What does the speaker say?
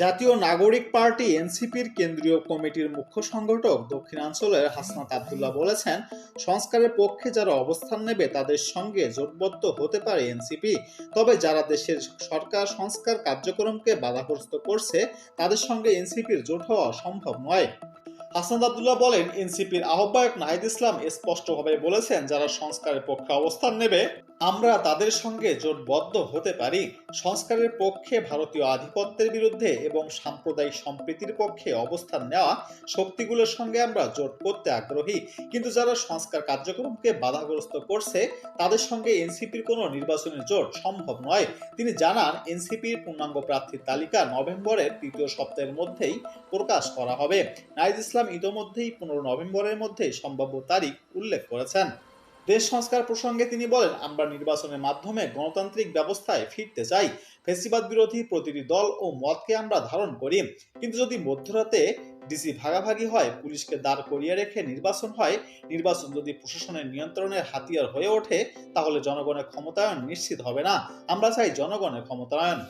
জাতীয় নাগরিক পার্টি এনসিপির কেন্দ্রীয় কমিটির মুখ্য সংগঠক দক্ষিণাঞ্চলের হাসনাত আবদুল্লাহ বলেছেন, সংস্কারের পক্ষে যারা অবস্থান নেবে তাদের সঙ্গে জোটবদ্ধ হতে পারে এনসিপি। তবে যারা দেশের সরকার সংস্কার কার্যক্রমকে বাধাগ্রস্ত করছে, তাদের সঙ্গে এনসিপির জোট হওয়া সম্ভব নয়। হাসনাত আবদুল্লাহ বলেন, এনসিপির আহ্বায়ক নাহিদ ইসলাম স্পষ্টভাবে বলেছেন, যারা সংস্কারের পক্ষে অবস্থান নেবে, আমরা তাদের সঙ্গে জোটবদ্ধ হতে পারি। সংস্কারের পক্ষে ভারতীয় আধিপত্যের বিরুদ্ধে এবং সাম্প্রদায়িক সম্প্রীতির পক্ষে অবস্থান নেওয়া, শক্তিগুলোর সঙ্গে আমরা জোট করতে আগ্রহী। কিন্তু যারা সংস্কার কার্যক্রমকে বাধাগ্রস্ত করছে, তাদের সঙ্গে এনসিপির কোনো নির্বাচনের জোট সম্ভব নয়। তিনি জানান, এনসিপির পূর্ণাঙ্গ প্রার্থীর তালিকা নভেম্বরের তৃতীয় সপ্তাহের মধ্যেই প্রকাশ করা হবে। নাইদ ইসলাম ইতোমধ্যেই পনেরো নভেম্বরের মধ্যে সম্ভাব্য তারিখ উল্লেখ করেছেন। দেশ সংস্কার প্রসঙ্গে তিনি বলেন, আমরা নির্বাচনের মাধ্যমে গণতান্ত্রিক ব্যবস্থায় ফিরতে চাই। ফেসিবাদ বিরোধী প্রতিটি দল ও মতকে আমরা ধারণ করি। কিন্তু যদি মধ্যরাতে ডিসি ভাগাভাগি হয়, পুলিশকে দাঁড় করিয়ে রেখে নির্বাচন হয়, নির্বাচন যদি প্রশাসনের নিয়ন্ত্রণের হাতিয়ার হয়ে ওঠে, তাহলে জনগণের ক্ষমতায়ন নিশ্চিত হবে না। আমরা চাই জনগণের ক্ষমতায়ন।